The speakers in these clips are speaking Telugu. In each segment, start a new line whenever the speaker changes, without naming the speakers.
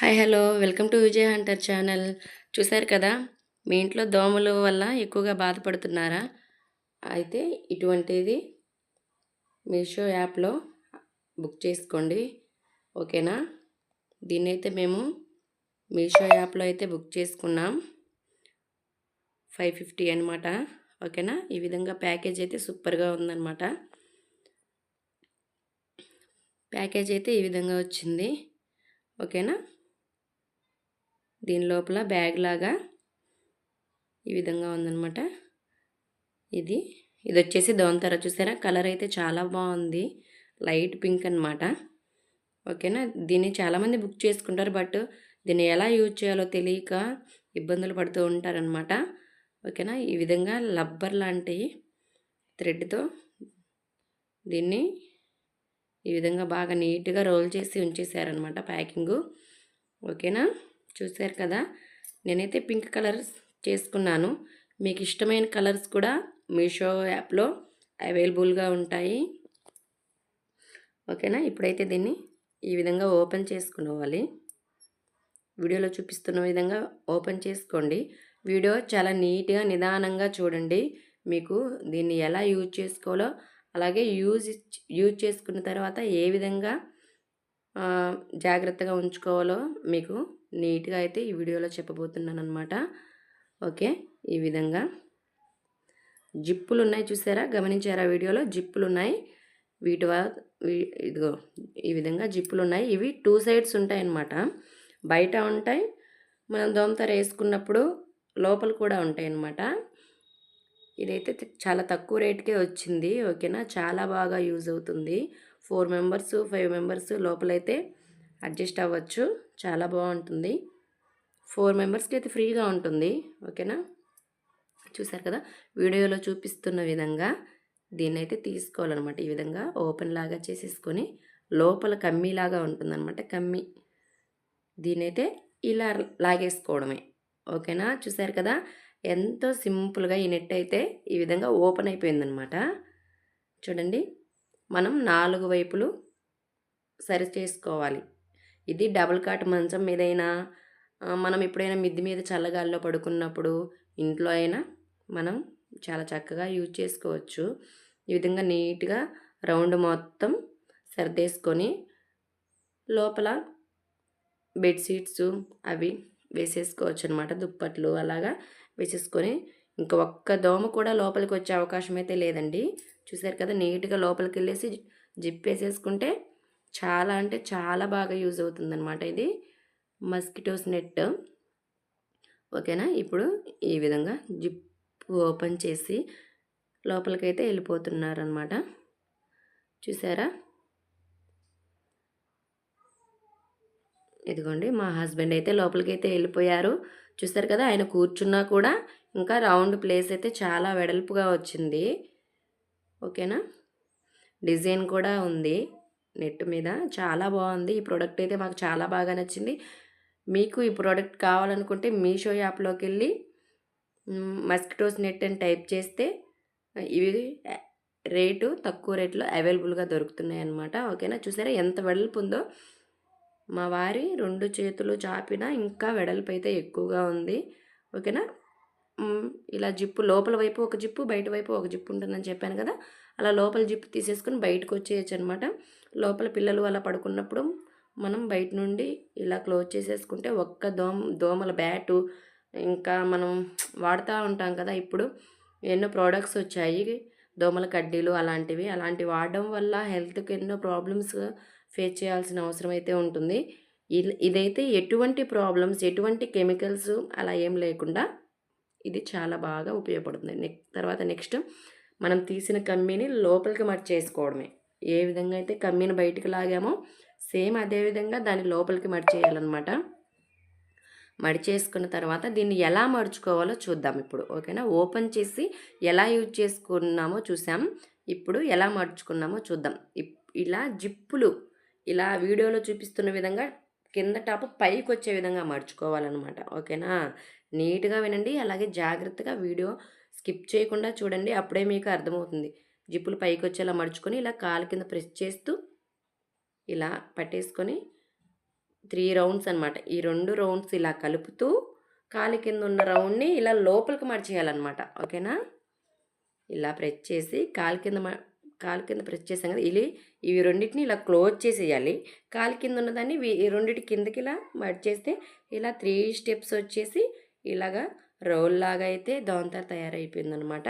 Hi hello welcome to Vijay Hunter channel. చూశారు కదా మీ ఇంట్లో దోమల వల్ల ఎక్కువగా బాధపడుతున్నారా? అయితే ఇటువంటిది మీషో యాప్లో బుక్ చేసుకోండి ఓకేనా? దీన్నైతే మేము మీషో యాప్లో అయితే బుక్ చేసుకున్నాం. ఫైవ్ ఫిఫ్టీ అనమాట ఓకేనా? ఈ విధంగా ప్యాకేజ్ అయితే సూపర్గా ఉందన్నమాట. ప్యాకేజ్ అయితే ఈ విధంగా వచ్చింది ఓకేనా? దీని లోపల బ్యాగ్ లాగా ఈ విధంగా ఉందనమాట ఇది ఇది వచ్చేసి దోంతర చూసారా? కలర్ అయితే చాలా బాగుంది. లైట్ పింక్ అనమాట ఓకేనా? దీన్ని చాలామంది బుక్ చేసుకుంటారు బట్ దీన్ని ఎలా యూజ్ చేయాలో తెలియక ఇబ్బందులు పడుతూ ఉంటారనమాట ఓకేనా? ఈ విధంగా లబ్బర్ లాంటి థ్రెడ్తో దీన్ని ఈ విధంగా బాగా నీట్గా రోల్ చేసి ఉంచేసారనమాట ప్యాకింగు. ఓకేనా? చూశారు కదా? నేనైతే పింక్ కలర్ చేసుకున్నాను. మీకు ఇష్టమైన కలర్స్ కూడా మీషో యాప్లో అవైలబుల్గా ఉంటాయి. ఓకేనా? ఇప్పుడైతే దీన్ని ఈ విధంగా ఓపెన్ చేసుకోవాలి. వీడియోలో చూపిస్తున్న విధంగా ఓపెన్ చేసుకోండి. వీడియో చాలా నీట్గా నిదానంగా చూడండి. మీకు దీన్ని ఎలా యూజ్ చేసుకోవాలో అలాగే యూజ్ యూజ్ చేసుకున్న తర్వాత ఏ విధంగా జాగ్రత్తగా ఉంచుకోవాలో మీకు నీట్గా అయితే ఈ వీడియోలో చెప్పబోతున్నాను అనమాట ఓకే ఈ విధంగా. జిప్పులు ఉన్నాయి చూసారా? గమనించారా వీడియోలో? జిప్పులు ఉన్నాయి వీటి ఇదిగో ఈ విధంగా జిప్పులు ఉన్నాయి ఇవి టూ సైడ్స్ ఉంటాయి అన్నమాట బయట ఉంటాయి. మనం దోమతర వేసుకున్నప్పుడు లోపల కూడా ఉంటాయి అన్నమాట ఇదైతే చాలా తక్కువ రేట్కే వచ్చింది. ఓకేనా? చాలా బాగా యూజ్ అవుతుంది. ఫోర్ మెంబర్స్ ఫైవ్ మెంబర్స్ లోపలైతే అడ్జస్ట్ అవ్వచ్చు. చాలా బాగుంటుంది. ఫోర్ మెంబర్స్కి అయితే ఫ్రీగా ఉంటుంది. ఓకేనా? చూసారు కదా? వీడియోలో చూపిస్తున్న విధంగా దీన్ని అయితే తీసుకోవాలన్నమాట. ఈ విధంగా ఓపెన్ లాగా చేసేసుకొని లోపల కమ్మీలాగా ఉంటుందన్నమాట. కమ్మీ. దీనైతే ఇలా లాగేసుకోవడమే. ఓకేనా? చూసారు కదా? ఎంతో సింపుల్గా ఈ నెట్ అయితే ఈ విధంగా ఓపెన్ అయిపోయిందనమాట చూడండి. మనం నాలుగు వైపులు సరి చేసుకోవాలి. ఇది డబుల్ కాట్ మంచం మీదైనా మనం ఎప్పుడైనా మిద్ది మీద చల్లగాల్లో పడుకున్నప్పుడు ఇంట్లో అయినా మనం చాలా చక్కగా యూజ్ చేసుకోవచ్చు. ఈ విధంగా నీట్గా రౌండ్ మొత్తం సర్దేసుకొని లోపల బెడ్షీట్స్ అవి వేసేసుకోవచ్చు అనమాట దుప్పట్లు అలాగా వేసేసుకొని. ఇంకా ఒక్క దోమ కూడా లోపలికి వచ్చే అవకాశం అయితే లేదండి. చూసారు కదా నీట్గా లోపలికి వెళ్ళేసి జిప్ వేసేసుకుంటే చాలా అంటే చాలా బాగా యూజ్ అవుతుందన్నమాట ఇది. Mosquitoes net. ఓకేనా? ఇప్పుడు ఈ విధంగా జిప్ ఓపెన్ చేసి లోపలికైతే వెళ్ళిపోతున్నారనమాట చూసారా? ఇదిగోండి మా హస్బెండ్ అయితే లోపలికైతే వెళ్ళిపోయారు. చూసారు కదా ఆయన కూర్చున్నా కూడా ఇంకా రౌండ్ ప్లేస్ అయితే చాలా వెడల్పుగా వచ్చింది. ఓకేనా? డిజైన్ కూడా ఉంది. నెట్ మీద. చాలా బాగుంది. ఈ ప్రోడక్ట్ అయితే మాకు చాలా బాగా నచ్చింది. మీకు ఈ ప్రోడక్ట్ కావాలనుకుంటే మీషో యాప్లోకి వెళ్ళి మస్కిటోస్ నెట్ అని టైప్ చేస్తే ఇవి రేటు తక్కువ రేట్లో అవైలబుల్గా దొరుకుతున్నాయి అన్నమాట. ఓకేనా? చూసారా ఎంత వెడల్పు ఉందో? మా వారి రెండు చేతులు చాపిన ఇంకా వెడల్పు అయితే ఎక్కువగా ఉంది. ఓకేనా? ఇలా జిప్పు లోపల వైపు ఒక జిప్పు బయట వైపు ఒక జిప్పు ఉంటుందని చెప్పాను కదా. అలా లోపల జిప్పు తీసేసుకొని బయటకు వచ్చేయచ్చు అనమాట లోపల పిల్లలు అలా పడుకున్నప్పుడు మనం బయట నుండి ఇలా క్లోజ్ చేసేసుకుంటే ఒక్క దోమ దోమల బ్యాటు ఇంకా మనం వాడుతూ ఉంటాం కదా ఇప్పుడు. ఎన్నో ప్రోడక్ట్స్ వచ్చాయి. దోమల కడ్డీలు అలాంటివి. అలాంటివి వాడడం వల్ల హెల్త్కి ఎన్నో ప్రాబ్లమ్స్ ఫేస్ చేయాల్సిన అవసరం అయితే ఉంటుంది. ఇదైతే ఎటువంటి ప్రాబ్లమ్స్ ఎటువంటి కెమికల్స్ అలా ఏం లేకుండా ఇది చాలా బాగా ఉపయోగపడుతుంది. నెక్స్ట్ తర్వాత నెక్స్ట్ మనం తీసిన కమ్మీని లోపలికి మడిచేసుకోవడమే. ఏ విధంగా అయితే కమ్మీని బయటికి లాగామో సేమ్ అదే విధంగా దాన్ని లోపలికి మడిచేయాలన్నమాట. మడిచేసుకున్న తర్వాత దీన్ని ఎలా మడుచుకోవాలో చూద్దాం ఇప్పుడు. ఓకేనా? ఓపెన్ చేసి ఎలా యూజ్ చేసుకున్నామో చూసాం. ఇప్పుడు ఎలా మడుచుకున్నామో చూద్దాం. ఇలా జిప్పులు ఇలా వీడియోలో చూపిస్తున్న విధంగా కింద టాప్ పైకి వచ్చే విధంగా మర్చుకోవాలన్నమాట. ఓకేనా? నీట్గా వినండి అలాగే జాగ్రత్తగా వీడియో స్కిప్ చేయకుండా చూడండి అప్పుడే మీకు అర్థమవుతుంది. జిప్పులు పైకి వచ్చేలా మడుచుకొని ఇలా కాలు కింద ప్రెస్ చేస్తూ ఇలా పట్టేసుకొని త్రీ రౌండ్స్ అనమాట ఈ రెండు రౌండ్స్ ఇలా కలుపుతూ కాలి కింద ఉన్న రౌండ్ని ఇలా లోపలికి మడిచేయాలన్నమాట ఓకేనా? ఇలా ప్రెస్ చేసి కాలు కింద మ- కాలు కింద ప్రెస్ చేసాం కదా ఇలా ఇవి రెండింటిని ఇలా క్లోజ్ చేసేయాలి. కాలు కింద ఉన్నదాన్ని ఈ రెండింటి కిందకి ఇలా మడిచేస్తే ఇలా త్రీ స్టెప్స్ వచ్చేసి ఇలాగా రోల్ లాగా అయితే దోంతర తయారైపోయింది అనమాట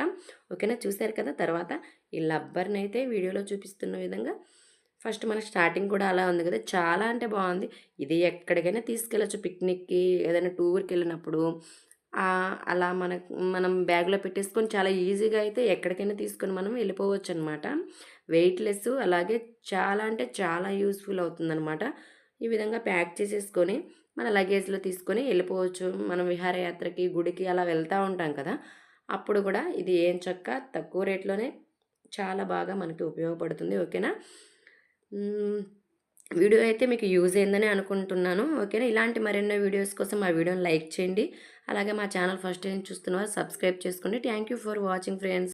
ఓకేనా? చూశారు కదా? తర్వాత ఈ లబ్బర్ని అయితే వీడియోలో చూపిస్తున్న విధంగా ఫస్ట్ మన స్టార్టింగ్ కూడా అలా ఉంది కదా? చాలా అంటే బాగుంది. ఇది ఎక్కడికైనా తీసుకెళ్ళచ్చు. పిక్నిక్కి ఏదైనా టూర్కి వెళ్ళినప్పుడు అలా మన మనం బ్యాగ్లో పెట్టేసుకొని చాలా ఈజీగా అయితే ఎక్కడికైనా తీసుకొని మనం వెళ్ళిపోవచ్చు అనమాట వెయిట్లెస్ అలాగే చాలా అంటే చాలా యూస్ఫుల్ అవుతుందన్నమాట ఈ విధంగా ప్యాక్ చేసేసుకొని మన లగేజ్లో తీసుకొని వెళ్ళిపోవచ్చు. మనం విహారయాత్రకి గుడికి అలా వెళ్తూ ఉంటాం కదా. అప్పుడు కూడా ఇది ఏం చక్క తక్కువ రేట్లోనే చాలా బాగా మనకి ఉపయోగపడుతుంది. ఓకేనా? వీడియో అయితే మీకు యూజ్ అయిందని అనుకుంటున్నాను ఓకేనా? ఇలాంటి మరెన్నో వీడియోస్ కోసం మా వీడియోని లైక్ చేయండి. అలాగే మా ఛానల్ ఫస్ట్ టైం చూస్తున్న సబ్స్క్రైబ్ చేసుకోండి. Thank you for watching friends.